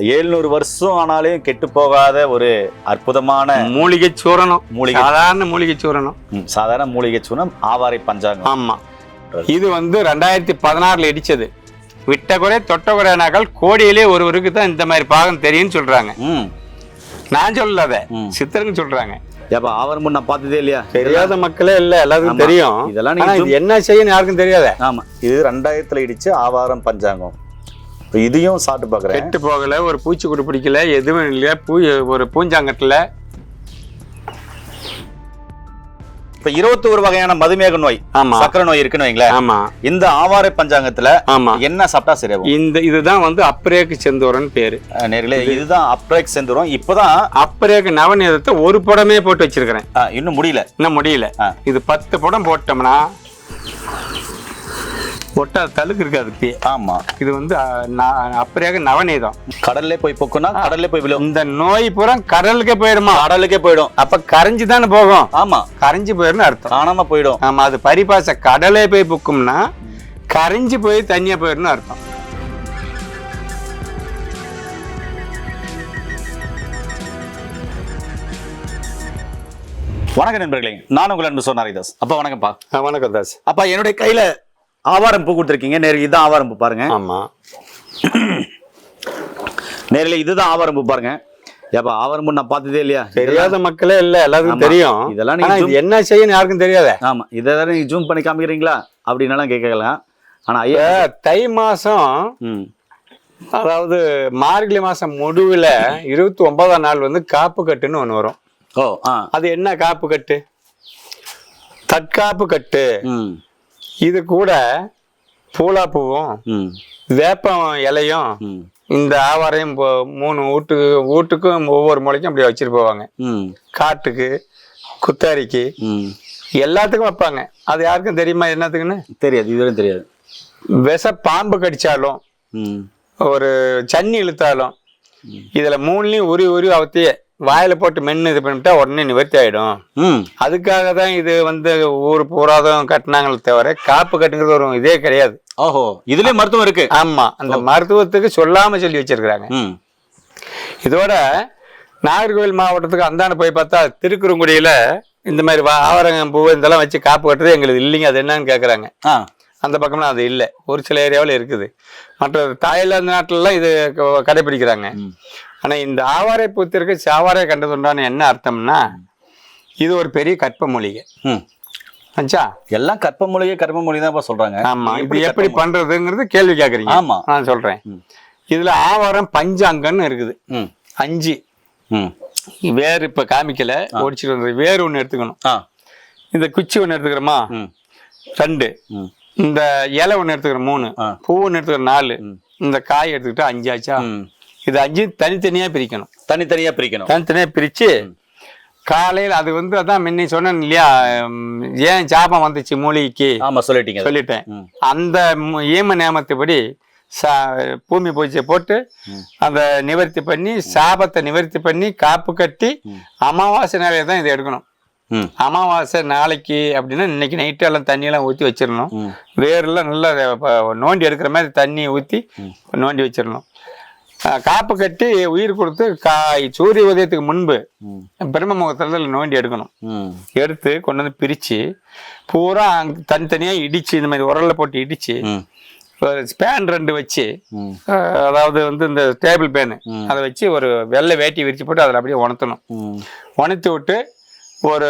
எழுநூறு வருஷம் ஆனாலும் கெட்டு போகாத ஒரு அற்புதமான மூலிகை சூரணம். மூலிகை சாதாரண மூலிகை சூரணம். சாதாரண மூலிகை சூனம் ஆவாரை பஞ்சாங்கம். ஆமா. இது வந்து ரெண்டாயிரத்தி பதினாறுல இடிச்சது. விட்ட குறை தொட்ட குறைனாக்கள் கோடியிலே ஒருவருக்கு தான் இந்த மாதிரி பாகம் தெரியும்னு சொல்றாங்க. நான் ம். சித்தருங்க சொல்றாங்க. ஏப்பா ஆவாரம் நான் பார்த்ததே இல்லையா? தெரியாத மக்களே இல்ல எல்லாத்துக்கும். தெரியும். இதெல்லாம் என்ன செய்யணும் யாருக்கும் தெரியாத. ஆமா. இது ரெண்டாயிரத்துல இடிச்சு ஆவாரம் பஞ்சாங்கம். இதையும் சாப்பிட்டு பாக்குறேன். கெட்டு போகல ஒரு பூச்சிக்குடி பிடிக்கல எதுவும் இல்லையா பூ ஒரு பூஞ்சாங்கட்டில் இப்ப இருபத்தோரு வகையான மதுமேக நோய் ஆமா. சக்கரை நோய் இருக்குன்னு வைங்களேன். ஆமா. இந்த ஆவாரை பஞ்சாங்கத்துல ஆமா. என்ன சாப்பிட்டா சரியாகும் இந்த இதுதான் வந்து அப்ரேக்கு செந்தூரன் பேரு. நேர்களே இதுதான் அப்ரேக் செந்துரும். இப்பதான் அப்ரேக்கு நவநீதத்தை ஒரு படமே போட்டு வச்சிருக்கிறேன். இன்னும் முடியல. இன்னும் முடியல. இது பத்து படம் போட்டோம்னா போட்டா தழுக்கு இருக்காது இப்பயே. ஆமா. இது வந்து அஹ், ந- அப்ரேக நவநீதம். கடல்ல போய் பொக்குனா கடல்ல போய் விழும். இந்த நோய் பூரா கடலுக்கே போயிடுமா? கடலுக்கே போயிடும். அப்ப கரைஞ்சு தானே போகும்? ஆமா. கரைஞ்சு போயிடும்னு அர்த்தம். காணாம போயிடும். ஆமா அது பரிபாச கடலே போய் புக்கும்னா கரைஞ்சு போய் தனியா போயிடும்னு அர்த்தம். வணக்கம் நண்பர்களே. நான் உங்கள் அன்பு சொன்ன ஹரிதாஸ் அப்பா வணக்கம்ப்பா. வணக்கம் தாஸ். அப்பா என்னுடைய கையில ஆவாரம் பூ கொடுத்துருக்கீங்க. நேரில் இதுதான் ஆவாரம் பூ பாருங்க. ஆமா. நேரில் இதுதான் ஆவாரம் பூ பாருங்க. ஏப்பா ஆவாரம் பூ நான் பார்த்ததே இல்லையா? தெரியாத மக்களே இல்ல எல்லாத்துக்கும். தெரியும். இதெல்லாம் நீங்க என்ன செய்யணும் யாருக்கும் தெரியாத. ஆமா. இதை நீங்க ஜூம் பண்ணி காமிக்கிறீங்களா? அப்படின்னாலும் கேட்கலாம். ஆனா ஐயா தை மாசம் அதாவது மார்கழி மாசம் முடிவுல இருபத்தி ஒன்பதாம் நாள் வந்து காப்பு கட்டுன்னு ஒண்ணு வரும். ஓ அது என்ன காப்பு கட்டு? தற்காப்பு கட்டு. இது கூட பூலா பூவும் ம். வேப்பம் இலையும் இந்த ஆவாரையும் மூணு வீட்டுக்கு வீட்டுக்கும் ஒவ்வொரு முளைக்கும் அப்படியே வச்சுட்டு போவாங்க. காட்டுக்கு குத்தாரிக்கு எல்லாத்துக்கும் வைப்பாங்க. அது யாருக்கும் தெரியுமா என்னத்துக்குன்னு? தெரியாது இதுவரையும் தெரியாது. விஷ பாம்பு கடிச்சாலும் ஒரு சன்னி இழுத்தாலும் இதுல மூணுலயும் உரி உரி அவத்தையே வாயில போட்டு மென்னு இது பண்ணிட்டா உடனே நிவர்த்தி ஆயிடும். அதுக்காக தான் இது வந்து ஊர் பூராதம் கட்டினாங்களே தவிர காப்பு கட்டுங்கிறது ஒரு இதே கிடையாது. ஓஹோ இதுலயும் மருத்துவம் இருக்கு. ஆமா அந்த மருத்துவத்துக்கு சொல்லாம சொல்லி வச்சிருக்கிறாங்க. இதோட நாகர்கோவில் மாவட்டத்துக்கு அந்தாண்ட போய் பார்த்தா திருக்குறுங்குடியில இந்த மாதிரி ஆவரங்கம் பூ இதெல்லாம் வச்சு காப்பு கட்டுறது எங்களுக்கு இல்லைங்க அது என்னன்னு கேட்குறாங்க அந்த பக்கம்லாம் அது இல்லை ஒரு சில ஏரியாவில் இருக்குது. மற்ற தாய்லாந்து நாட்டிலலாம் இது கடைபிடிக்கிறாங்க. ம். ஆனா இந்த ஆவாரை பூத்திற்கு சாவாரை கண்டதுண்டான என்ன அர்த்தம்னா இது ஒரு பெரிய கற்ப மூலிகை ஆச்சா எல்லாம் கற்ப மொழியே கற்ப மொழி தான் சொல்றாங்க. ஆமா எப்படி இது எப்படி? பண்றதுங்கிறது கேள்வி கேட்குறீங்க ஆமா. நான் சொல்றேன். ம். இதுல ஆவாரம் பஞ்சாங்கன்னு இருக்குது. அஞ்சு. ம். வேர் இப்ப காமிக்கல ஒடிச்சிட்டு வந்தது. வேர் ஒன்று எடுத்துக்கணும். இந்த குச்சி ஒன்று எடுத்துக்கிறோமா? ம். ரெண்டு. இந்த இலை ஒன்று எடுத்துக்கிறோம் மூணு. பூ ஒன்று எடுத்துக்கிறோம் நாலு. இந்த காய் எடுத்துக்கிட்டா அஞ்சு ஆச்சா ம். இது அஞ்சு தனித்தனியா பிரிக்கணும். தனித்தனியா பிரிக்கணும். தனித்தனியா பிரிச்சு காலையில் அது வந்து அதான் முன்ன சொன்னேன் இல்லையா ஏன் சாபம் வந்துச்சு மூலிகைக்கு? ஆமா சொல்லிட்டீங்க. சொல்லிட்டேன். அந்த ஏம நேமத்துப்படி சா பூமி பூஜை போட்டு. அந்த நிவர்த்தி பண்ணி சாபத்தை நிவர்த்தி பண்ணி காப்பு கட்டி. அமாவாசை நாளையே தான் இதை எடுக்கணும். அமாவாசை நாளைக்கு அப்படின்னா இன்னைக்கு நைட்டு எல்லாம் தண்ணியெல்லாம் ஊற்றி வச்சிடணும். வேர்லாம் நல்லா நோண்டி எடுக்கிற மாதிரி தண்ணியை ஊற்றி. நோண்டி வச்சிடணும். காப்பு கட்டி உயிர் கொடுத்து காய் சூரிய உதயத்துக்கு முன்பு பிரம்ம முகத்தில் நோண்டி எடுக்கணும். எடுத்து கொண்டு வந்து பிரித்து பூரா அங்க தனித்தனியாக இடித்து இந்த மாதிரி உரல்ல போட்டு இடித்து ஒரு ஸ்பேன் ரெண்டு வச்சு அதாவது வந்து இந்த டேபிள் பேனு. அதை வச்சு ஒரு வெள்ளை வேட்டி விரிச்சு போட்டு அதில் அப்படியே உணர்த்தணும். உணர்த்தி விட்டு ஒரு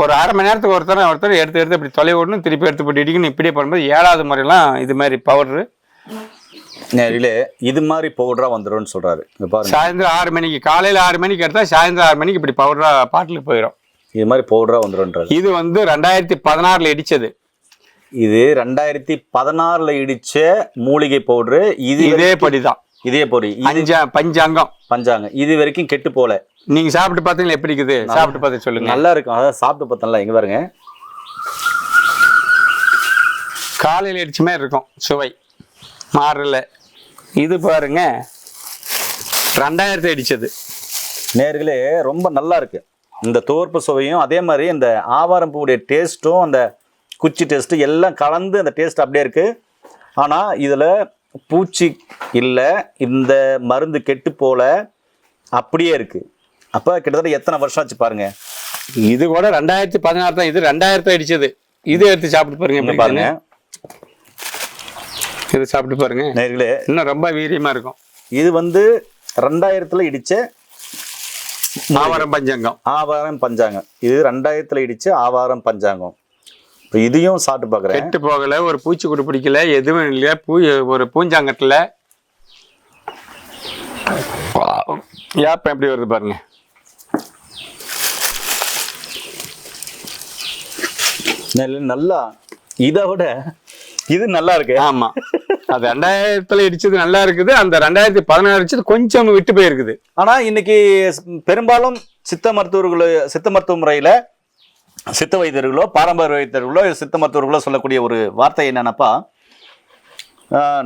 ஒரு அரை மணி நேரத்துக்கு ஒருத்தர் ஒருத்தர் எடுத்து எடுத்து இப்படி தொலை விடணும் திருப்பி எடுத்து போட்டு இடிக்கணும். இப்படியே பண்ணும்போது ஏழாவது முறையெல்லாம் இது மாதிரி பவுடரு நேரிலே இது மாதிரி பவுடரா வந்துரும்னு சொல்றாரு. சாயந்தரம் ஆறு மணிக்கு காலையில் ஆறு மணிக்கு எடுத்தால் சாயந்தரம் ஆறு மணிக்கு இப்படி பவுடரா பாட்டிலுக்கு போயிடும் இது மாதிரி பவுடரா வந்துரும்ன்றாரு. இது வந்து ரெண்டாயிரத்தி பதினாறில் இடிச்சது. இது ரெண்டாயிரத்தி பதினாறுல இடிச்ச மூலிகை பவுடரு இது இதே படிதான். இதே பொறி பஞ்சாங்கம். பஞ்சாங்க இது வரைக்கும் கெட்டு போல. நீங்க சாப்பிட்டு பார்த்தீங்களா? எப்படி இருக்குது? சாப்பிட்டு பார்த்து சொல்லுங்க. நல்லா இருக்கும். அதான் சாப்பிட்டு பார்த்தோம்ல இங்க பாருங்க. காலையில் அடிச்ச மாதிரி இருக்கும். சுவை. மாறல. இது பாருங்க. ரெண்டாயிரத்தி அடிச்சது நேர்களே ரொம்ப நல்லா இருக்கு. இந்த தோற்பு சுவையும் அதே மாதிரி இந்த ஆவாரம் பூவுடைய டேஸ்ட்டும் அந்த குச்சி டேஸ்ட்டு எல்லாம் கலந்து அந்த டேஸ்ட் அப்படியே இருக்கு. ஆனா இதுல பூச்சி இல்லை இந்த மருந்து கெட்டு போல அப்படியே இருக்கு. அப்ப கிட்டத்தட்ட எத்தனை வருஷம் ஆச்சு பாருங்க. இது கூட ரெண்டாயிரத்தி பதினாறு தான். இது ரெண்டாயிரத்தி அடிச்சது இது எடுத்து சாப்பிட்டு பாருங்க பாருங்க. இது சாப்பிட்டு பாருங்க. நேர்களே இன்னும் ரொம்ப வீரியமா இருக்கும். இது வந்து ரெண்டாயிரத்துல இடிச்ச ஆவாரம் பஞ்சாங்கம். ஆவாரம் பஞ்சாங்கம். இது ரெண்டாயிரத்துல இடிச்ச ஆவாரம் பஞ்சாங்கம். இப்போ இதையும் சாப்பிட்டு பார்க்குறேன் கெட்டு போகல ஒரு பூச்சிக்குடி பிடிக்கல எதுவும் இல்லையா பூ ஒரு பூஞ்சாங்கத்துல. ஏப்பம் எப்படி வருது பாருங்க. நல்லா இதை விட இது நல்லா இருக்கு ஆமா. அது ரெண்டாயிரத்துல இடிச்சது நல்லா இருக்குது அந்த ரெண்டாயிரத்தி பதினாறு அடிச்சது கொஞ்சம் விட்டு போயிருக்குது. ஆனா இன்னைக்கு பெரும்பாலும் சித்த மருத்துவர்களோ சித்த மருத்துவ முறையில சித்த வைத்தியர்களோ பாரம்பரிய வைத்தியர்களோ சித்த மருத்துவர்களோ சொல்லக்கூடிய ஒரு வார்த்தை என்னன்னாப்பா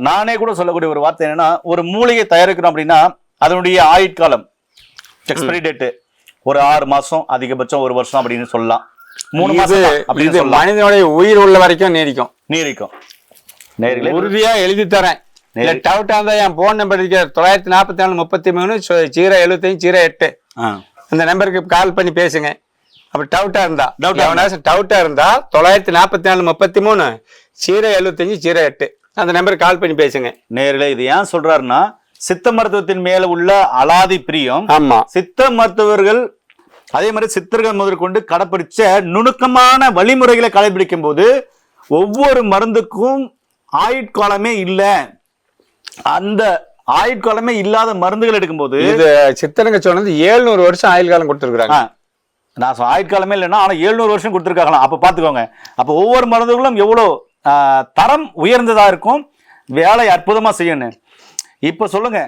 நானே கூட சொல்லக்கூடிய ஒரு வார்த்தை என்னன்னா ஒரு மூலிகை தயாரிக்கிறோம் அப்படின்னா அதனுடைய ஆயுட்காலம் எக்ஸ்பைரி டேட்டு ஒரு ஆறு மாசம் அதிகபட்சம் ஒரு வருஷம் அப்படின்னு சொல்லலாம். மூணு மாசம் அப்படின்னு மனிதனுடைய உயிர் உள்ள வரைக்கும் நீடிக்கும். நீரிக்கும். நேர்களே உறுதியா எழுதி தரேன். இல்ல டவுட்டா இருந்தா என் போன் நம்பர் தொள்ளாயிரத்தி நாற்பத்தி நாலு முப்பத்தி மூணு ஜீரோ எழுபத்தஞ்சு ஜீரோ எட்டு. ஆ. இந்த நம்பருக்கு கால் பண்ணி பேசுங்க. அப்படி டவுட்டா இருந்தா. ஆ எவனாச்சும் டவுட்டா இருந்தா தொள்ளாயிரத்தி நாற்பத்தி நாலு முப்பத்தி மூணு ஜீரோ எழுபத்தஞ்சு ஜீரோ எட்டு. அந்த நம்பருக்கு கால் பண்ணி பேசுங்க. நேர்களே இது ஏன் சொல்றாருன்னா சித்த மருத்துவத்தின் மேல உள்ள அலாதி பிரியம் ஆமா. சித்த மருத்துவர்கள் அதே மாதிரி சித்தர்கள் முதற்கொண்டு கடைப்பிடிச்ச நுணுக்கமான வழிமுறைகளை கடைபிடிக்கும் போது ஒவ்வொரு மருந்துக்கும் ஆயுட்காலமே இல்லை. அந்த ஆயுட்காலமே இல்லாத மருந்துகள் எடுக்கும்போது இது சித்தனங்க சொன்னது ஏழ்நூறு வருஷம் ஆயுள் காலம் கொடுத்துருக்காங்க ஆ, நான் ஆயுட்காலமே இல்லைன்னா ஆனா எழுநூறு வருஷம் கொடுத்துருக்காங்களாம். அப்ப பாத்துக்கோங்க. அப்ப ஒவ்வொரு மருந்துகளும் எவ்வளோ தரம் உயர்ந்ததா இருக்கும்? வேலை அற்புதமா செய்யணும் இப்ப சொல்லுங்க.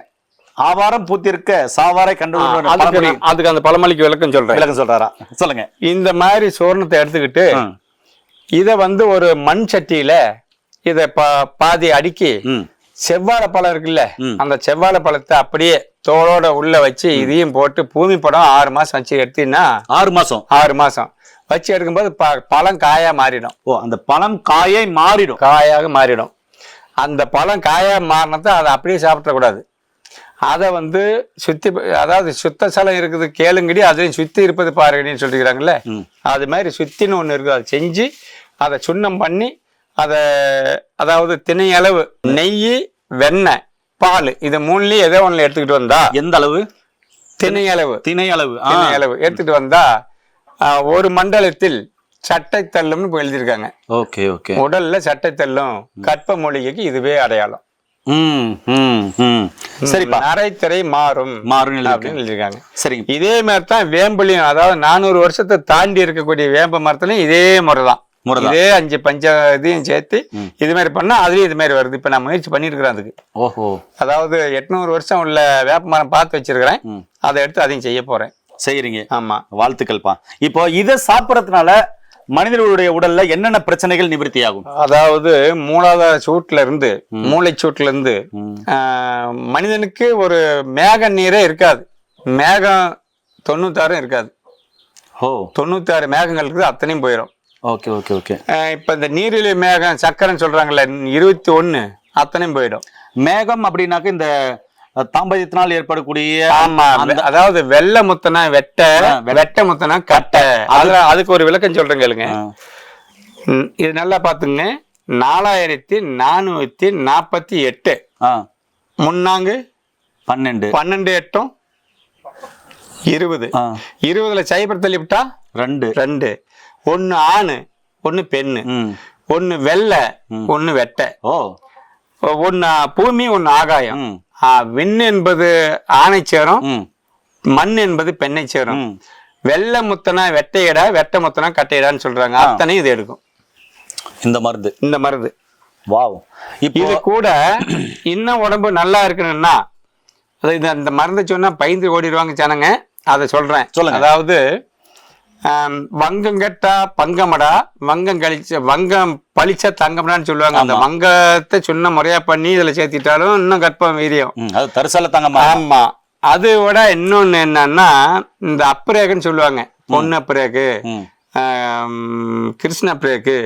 ஆவாரம் பூத்திருக்க சாவாரை கண்டு அதுக்கு அந்த பழமொழிக்கு விளக்கம் சொல்றேன். விளக்கம் சொல்றாரா? சொல்லுங்க. இந்த மாதிரி சோர்ணத்தை எடுத்துக்கிட்டு. இத வந்து ஒரு மண் சட்டியில இத பா- பாதி அடுக்கி செவ்வாழை பழம் இருக்குல்ல. அந்த செவ்வாழை பழத்தை அப்படியே தோலோட உள்ள வச்சு இதையும் போட்டு பூமி படம் ஆறு மாசம் வச்சு எடுத்தீங்கன்னா ஆறு மாசம். ஆறு மாசம். வச்சு எடுக்கும்போது ப- பழம் காயா மாறிடும். ஓ அந்த பழம் காயை மாறிடும். காயாக மாறிடும். அந்த பழம் காயா மாறினதை அதை அப்படியே சாப்பிடக்கூடாது. அதை வந்து சுத்தி அதாவது சுத்த சலம் இருக்குது கேளுங்கடி அதையும் சுத்தி இருப்பது பாருங்கடின்னு சொல்லிக்கிறாங்கல்ல. அது மாதிரி சுத்தின்னு ஒன்று இருக்குது அதை செஞ்சு அதை சுண்ணம் பண்ணி அதை அதாவது திணை அளவு நெய் வெண்ணெய் பால் இது மூணுலயும் ஏதோ ஒண்ணுல எடுத்துக்கிட்டு வந்தா எந்த அளவு? திணை அளவு. திணை அளவு. ஆ. திணை அளவு. எடுத்துட்டு வந்தா ஒரு மண்டலத்தில் சட்டை தள்ளும்னு எழுதியிருக்காங்க. Okay okay. உடல்ல சட்டை தள்ளும் கற்ப மூலிகைக்கு இதுவே அடையாளம். சரிப்பா. நரைத்திரை மாறும் மாறும். அப்படின்னு எழுதியிருக்காங்க. சரிங்க. இதே மாதிரி தான் வேம்புலையும் அதாவது நானூறு வருஷத்தை தாண்டி இருக்கக்கூடிய வேம்ப மரத்துலயும் இதே முறை தான். இதே அஞ்சு பஞ்ச இதையும் சேர்த்து இது மாதிரி பண்ணா அதுலயும் இது மாதிரி வருது. இப்ப நான் முயற்சி பண்ணிருக்கிறேன் அதுக்கு. ஓஹோ. அதாவது எட்நூறு வருஷம் உள்ள வேப்ப மரம் பார்த்து வச்சிருக்கிறேன். அதை எடுத்து அதையும் செய்ய போறேன். செய்யறீங்க. ஆமா. வாழ்த்துக்கள்ப்பா. இப்போ இதை சாப்பிடறதுனால மனிதர்களுடைய உடல்ல என்னென்ன பிரச்சனைகள் நிவர்த்தி ஆகும் அதாவது மூலாதார சூட்ல இருந்து மூளை சூட்ல இருந்து மனிதனுக்கு ஒரு மேக நீரே இருக்காது. மேகம் தொண்ணூத்தாறும் இருக்காது. ஓ. தொண்ணூத்தாறு மேகங்கள் இருக்குது அத்தனையும் போயிடும் ஓகே ஓகே ஓகே. இப்ப இந்த நீரிழி மேகம் சக்கரைன்னு சொல்றாங்கல்ல இருபத்தி ஒண்ணு அத்தனையும் போயிடும். மேகம் அப்படின்னாக்க இந்த தாம்பத்தியத்தினால் ஏற்படக்கூடிய ஆமா அதாவது வெள்ளை முத்தனா வெட்ட வெட்ட முத்தனா கட்டை. அதுல அதுக்கு ஒரு விளக்கம் சொல்றேன் கேளுங்க. இது நல்லா பாத்துங்க நாலாயிரத்தி நானூத்தி நாற்பத்தி எட்டு. முன்னாங்கு? பன்னெண்டு. பன்னெண்டு எட்டும்? இருபது. இருபதுல சைபர் தள்ளிவிட்டா? ரெண்டு. ரெண்டு. ஒன்னு ஆணு ஒன்னு பெண்ணு. ஒன்னு வெள்ளை ஒன்னு வெட்டை. ஓ. ஒன்னு பூமி ஒன்னு ஆகாயம். விண் என்பது ஆணை சேரும். மண் என்பது பெண்ணை சேரும். வெள்ளை முத்தனா வெட்டையடா வெட்டை முத்தனா கட்டையடான்னு சொல்றாங்க. அத்தனை இது எடுக்கும். இந்த மருந்து. இந்த மருந்து. வாவ். இது கூட இன்னும் உடம்பு நல்லா இருக்கணும்னா அது இது அந்த மருந்தை சொன்னா பயந்து ஓடிடுவாங்க ஜனங்க. அதை சொல்றேன். சொல்லுங்க. அதாவது வங்கம் கெட்டா பங்கமடா வங்கம் கழிச்ச வங்கம் பழிச்ச தங்கமடான்னு சொல்லுவாங்க. அந்த வங்கத்தை சொன்ன முறையா பண்ணி இதுல சேர்த்திட்டாலும் இன்னும் கற்பம் வீரியம். அது தரிசால தாங்க ஆமா. அது விட இன்னொன்னு என்னன்னா இந்த அப்ரேக்குன்னு சொல்லுவாங்க. பொண்ணு அப்ரேக்கு கிருஷ்ண பிரேக்கு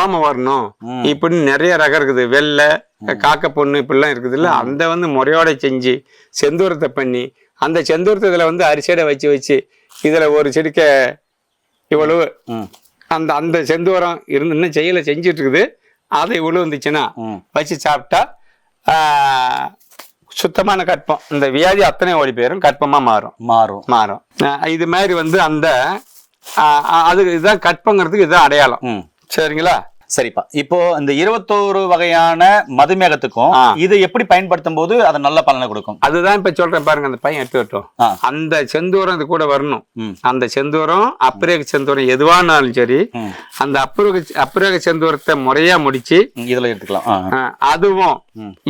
ஓம வரணும். இப்படின்னு நிறைய ரகம் இருக்குது. வெள்ளை காக்க பொண்ணு இப்படிலாம் இருக்குது இல்ல அந்த வந்து முறையோட செஞ்சு செந்தூரத்தை பண்ணி அந்த செந்தூரத்தை இதில் வந்து அரிசியடை வச்சு வச்சு இதில் ஒரு செடிக்க இவ்வளவு ம். அந்த அந்த செந்தூரம் இருந்து இன்னும் செய்யலை செஞ்சுட்டு இருக்குது அதை இவ்வளவு வந்துச்சுன்னா ம். வச்சு சாப்பிட்டா சுத்தமான கற்பம். இந்த வியாதி அத்தனை ஓடி போயிடும் கற்பமாக மாறும். மாறும். மாறும். இது மாதிரி வந்து அந்த அது இதுதான் கற்பங்கிறதுக்கு இதுதான் அடையாளம். ம். சரிங்களா? சரிப்பா. இப்போ இந்த இருபத்தோரு வகையான மதுமேகத்துக்கும். இது எப்படி பயன்படுத்தும் போது அது நல்ல பலனை கொடுக்கும்? அதுதான் இப்ப சொல்றேன் பாருங்க அந்த பையன் எடுத்து வரட்டும் ஆ. அந்த செந்தூரம் இது கூட வரணும். அந்த செந்தூரம் அப்பிரேக செந்தூரம் எதுவானாலும் சரி அந்த அப்பிரக அப்பிரேக செந்தூரத்தை முறையா முடிச்சு இதுல எடுத்துக்கலாம். அதுவும்.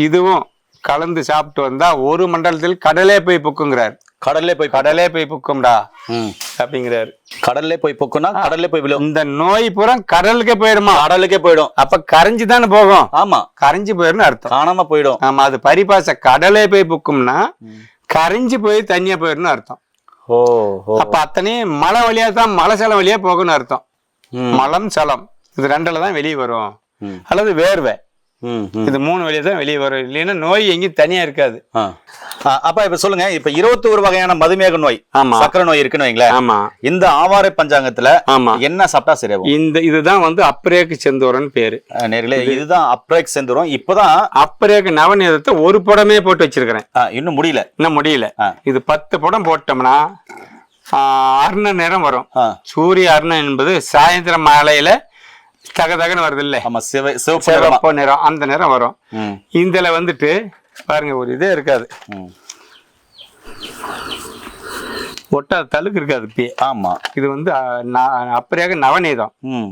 இதுவும் கலந்து சாப்பிட்டு வந்தா ஒரு மண்டலத்தில் கடலே போய் புக்குங்கிறார். கடல்லே போய் கடலே போய் புக்கும்டா. அப்படிங்கிறாரு. கடல்லே போய் பொக்குனா கடல்லே போய் விழும். இந்த நோய் பூரா கடலுக்கே போயிடுமா? கடலுக்கே போயிடும். அப்ப கரைஞ்சு தானே போகும்? ஆமா. கரைஞ்சு போயிடும்னு அர்த்தம். காணாம போயிடும். ஆமா அது பரிபாச கடலே போய் புக்கும்னா கரைஞ்சு போய் தண்ணியா போயிடும்னு அர்த்தம். ஓ அப்ப அத்தனையும் மலை வழியா தான் மலை சலம் வழியா போகணும்னு அர்த்தம். மலம் சலம். இது ரெண்டுல தான் வெளியே வரும். அல்லது வேர்வை. இது மூணு வழியா தான் வெளியே வரும். இல்லைன்னா நோய் எங்கேயும் தனியா இருக்காது. அப்ப இப்ப சொல்லுங்க. இப்ப இருபத்தோரு வகையான மதுமேக நோய் சக்கரை நோய் இருக்குன்னு வைங்களேன். ஆமா. இந்த ஆவாரை பஞ்சாங்கத்துல ஆமா. என்ன சாப்பிட்டா சரியாகும்? இந்த இதுதான் வந்து அப்ரேக்கு செந்தூரன் பேரு. நேர்களே இதுதான் அப்ரேக் செந்துரும். இப்பதான் அப்ரேக்கு நவநீதத்தை ஒரு புடமே போட்டு வச்சிருக்கிறேன். இன்னும் முடியல. இன்னும் முடியல. இது பத்து புடம் போட்டோம்னா அருண நிறம் வரும். சூரிய அருணம் என்பது சாயந்தரம் மாலையில தக தகன்னு வருது இல்ல ஆமா சிவ சிவப்பு நிறமா. அந்த நிறம் வரும். இதுல வந்துட்டு பாருங்க ஒரு இதே இருக்காது. ஒட்டாத தழுக்கு இருக்காது இப்பயே. ஆமா. இது வந்து அப்படியாக நவநீதம். ம்,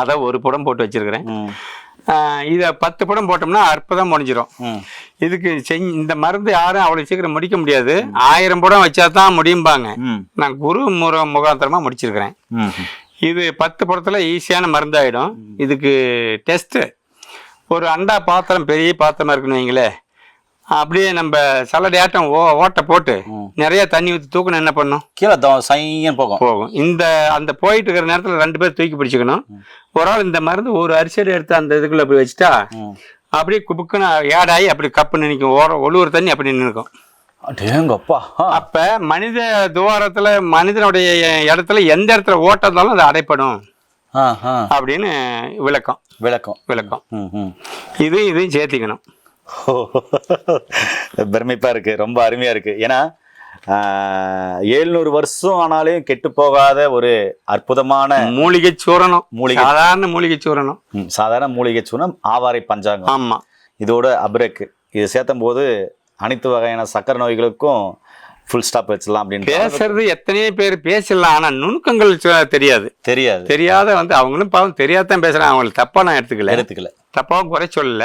அதை ஒரு புடம் போட்டு வச்சிருக்கிறேன். இதை பத்து படம் போட்டோம்னா அற்புதம் முடிஞ்சிடும். இதுக்கு செஞ்சு இந்த மருந்து யாரும் அவ்வளோ சீக்கிரம் முடிக்க முடியாது. ஆயிரம் படம் வச்சா தான் முடியும்பாங்க நான் குரு முக முகாந்திரமா முடிச்சிருக்கிறேன். இது பத்து படத்துல ஈஸியான மருந்தாயிடும். இதுக்கு டெஸ்ட் ஒரு அண்டா பாத்திரம் பெரிய பாத்திரமா இருக்குன்னு வைங்களேன் அப்படியே நம்ம சலடை ஆட்டம் ஓ ஓட்டை போட்டு. நிறைய தண்ணி ஊற்றி தூக்கணும் என்ன பண்ணும்? கீழே சையன்னு போகும். போகும். இந்த அந்த போயிட்டு இருக்கிற நேரத்தில் ரெண்டு பேர் தூக்கி பிடிச்சிக்கணும். ஒரு ஆள் இந்த மருந்து ஒரு அரிசியை எடுத்து அந்த இதுக்குள்ள அப்படி வச்சுட்டா. அப்படியே குப்புக்குன்னு ஏடாயி அப்படி கப்பு நினைக்கும் ஓர ஒழுவுற தண்ணி அப்படி நினைக்கும் அடேங்கப்பா ஆ, அப்ப மனித துவாரத்துல மனிதனுடைய இடத்துல எந்த இடத்துல ஓட்டம் இருந்தாலும் அது அடைப்படும். அப்படின்னு விளக்கம். விளக்கம். விளக்கம். இது இதையும் சேர்த்திக்கணும். பெருமைப்பா இருக்கு. ரொம்ப அருமையா இருக்கு. ஏன்னா ஏழ்நூறு வருஷம் ஆனாலும் கெட்டு போகாத ஒரு அற்புதமான மூலிகை சூரணம். மூலிகை. சாதாரண மூலிகை சூரணம். சாதாரண மூலிகை சூனம் ஆவாரை பஞ்சாங்கம். ஆமா. இதோட அப்ரேக்கு. இது சேர்த்தும் போது அனைத்து வகையான சக்கரை நோய்களுக்கும் ஃபுல் ஸ்டாப் வச்சிடலாம் அப்படின்னு பேசுறது எத்தனையோ பேர் பேசலாம் ஆனா நுணுக்கங்கள் தெரியாது தெரியாது தெரியாத வந்து அவங்களும் பாவம் தெரியாதான் பேசுறாங்க அவங்களுக்கு தப்பா நான் எடுத்துக்கல எடுத்துக்கல தப்பாவும் குறை சொல்லல.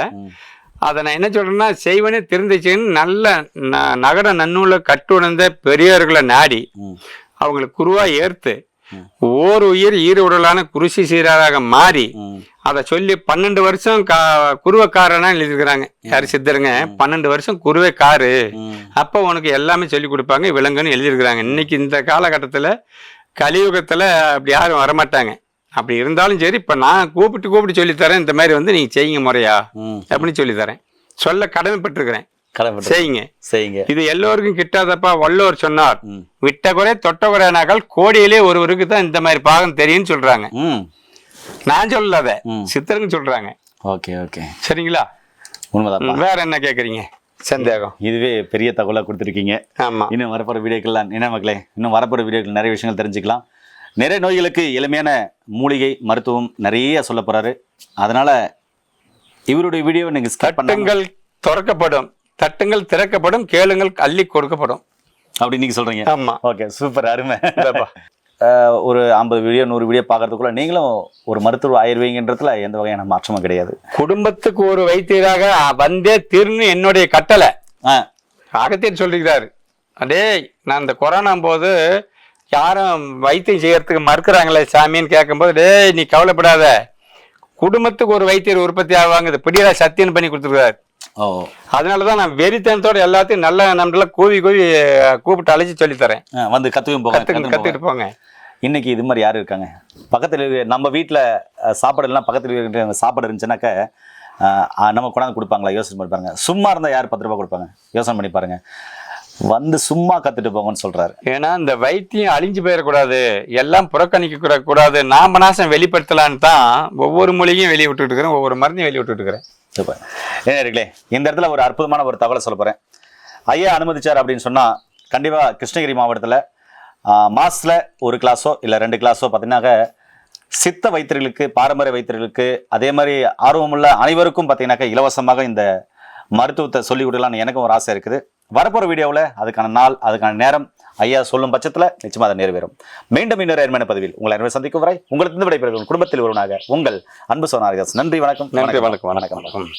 அதை நான் என்ன சொல்றேன்னா செய்வனே தெரிந்துச்சுன்னு நல்ல ந- நகர நன்னூல கட்டுணர்ந்த பெரியவர்களை நாடி. அவங்களுக்கு குருவா ஏற்று. ஓர் உயிர் ஈர உடலான குருசி சீராக மாறி. அதை சொல்லி பன்னெண்டு வருஷம் கா குருவக்காரனா எழுதியிருக்கிறாங்க. யார்? சித்தருங்க. பன்னெண்டு வருஷம் குருவைக்காரு. ம். அப்போ உனக்கு எல்லாமே சொல்லி கொடுப்பாங்க. விலங்குன்னு எழுதியிருக்கிறாங்க. இன்னைக்கு இந்த காலகட்டத்தில் கலியுகத்தில் அப்படி யாரும் வரமாட்டாங்க. அப்படி இருந்தாலும் சரி இப்போ நான் கூப்பிட்டு கூப்பிட்டு சொல்லித்தரேன். இந்த மாதிரி வந்து நீங்கள் செய்யுங்க முறையா. அப்படின்னு சொல்லித்தரேன். சொல்ல கடமைப்பட்டிருக்கிறேன். கடமைப்பட்டு செய்யுங்க. செய்யுங்க. இது எல்லோருக்கும் கிட்டாதப்பா வள்ளுவர் சொன்னார். விட்ட குறை தொட்ட குறைனாக்கள் கோடியிலே ஒருவருக்கு தான் இந்த மாதிரி பாகம் தெரியும்னு சொல்றாங்க. நான் சொல்லல ம். சித்தருங்க சொல்றாங்க. Okay okay. சரிங்களா? உண்மைதான்ப்பா வேற என்ன கேக்குறீங்க? சந்தேகம். இதுவே பெரிய தகவலாக கொடுத்துருக்கீங்க. ஆமா. இன்னும் வரப்போகிற வீடியோக்கள்லாம் என்ன மக்களே இன்னும் வரப்போகிற வீடியோக்கள் நிறைய விஷயங்கள் தெரிஞ்சுக்கலாம். நிறைய நோய்களுக்கு எளிமையான மூலிகை மருத்துவம் நிறைய சொல்ல போறாரு. அதனால இவருடைய வீடியோவை நீங்க ஸ்கிப் பண்ணாங்க தட்டுங்கள் திறக்கப்படும். தட்டுங்கள் திறக்கப்படும் கேளுங்கள் அள்ளி கொடுக்கப்படும். அப்படி நீங்க சொல்றீங்க? ஆமா. ஓகே சூப்பர் அருமை. ஒரு ஐம்பது வீடியோ நூறு வீடியோ பார்க்கறதுக்குள்ள நீங்களும் ஒரு மருத்துவர் ஆயிருவீங்கன்றதுல எந்த வகையான மாற்றமும் கிடையாது. குடும்பத்துக்கு ஒரு வைத்தியராக வந்தே தீர்னு என்னுடைய கட்டளை. அகத்தியர் சொல்லிக்கிறாரு. அடே நான் இந்த கொரோனா போது யாரும் வைத்தியம் செய்யறதுக்கு மறுக்கிறாங்களே சாமின்னு கேட்கும்போது டேய் நீ கவலைப்படாத. குடும்பத்துக்கு ஒரு வைத்தியர் உற்பத்தி ஆவாங்க. இது பிடியா சத்தியம் பண்ணி கொடுத்துருக்காரு. அதனாலதான் நான் வெறித்தனத்தோட எல்லாத்தையும் நல்ல நம்மள கூவி கூவி கூப்பிட்டு அழைச்சி சொல்லித்தரேன். வந்து கத்துக்கும் கத்துக்கு கத்துக்கிட்டு போங்க. இன்னைக்கு இது மாதிரி யார் இருக்காங்க? பக்கத்தில் இருக்க நம்ம வீட்டில் சாப்பாடு பக்கத்தில் இருக்கிற சாப்பாடு இருந்துச்சுனாக்க நம்ம கொண்டாந்து கொடுப்பாங்களா? யோசனை பண்ணி பாருங்க. சும்மா இருந்தால் யார் பத்து ரூபாய் கொடுப்பாங்க? யோசனை பண்ணி பாருங்க. வந்து சும்மா கத்துட்டு போங்கன்னு சொல்றாரு. ஏன்னா இந்த வைத்தியம் அழிஞ்சு போயிடக்கூடாது. எல்லாம் புறக்கணிக்க கூட- கூடாது. நாம நாசம் வெளிப்படுத்தலான்னு தான் ஒவ்வொரு மொழியும் வெளியே விட்டுட்டு இருக்கிறேன் ஒவ்வொரு மருந்தையும் வெளியே விட்டுட்டு இருக்கிறேன். சூப்பர். ஏன்னே இந்த இடத்துல ஒரு அற்புதமான ஒரு தகவலை சொல்ல போகிறேன் ஐயா அனுமதிச்சார் அப்படின்னு சொன்னால் கண்டிப்பாக கிருஷ்ணகிரி மாவட்டத்தில் மாதத்தில் ஒரு கிளாஸோ இல்லை ரெண்டு கிளாஸோ பார்த்தீங்கன்னாக்க சித்த வைத்தியர்களுக்கு பாரம்பரிய வைத்தியர்களுக்கு அதே மாதிரி ஆர்வமுள்ள அனைவருக்கும் பார்த்தீங்கன்னாக்க இலவசமாக இந்த மருத்துவத்தை சொல்லிக் கொடுக்கலான்னு எனக்கும் ஒரு ஆசை இருக்குது. வரப்போகிற வீடியோவில் அதுக்கான நாள் அதுக்கான நேரம் ஐயா சொல்லும் பட்சத்தில் நிச்சயமாக அதை நிறைவேறும். மீண்டும் இன்னொரு அருமையான பதிவில் உங்களை அனைவரும் சந்திக்கும் வரை உங்களுக்கு விடைபெறும் குடும்பத்தில் ஒருவனாக உங்கள் அன்பு சோனாரிதாஸ். நன்றி வணக்கம். நன்றி வணக்கம் வணக்கம். வணக்கம்.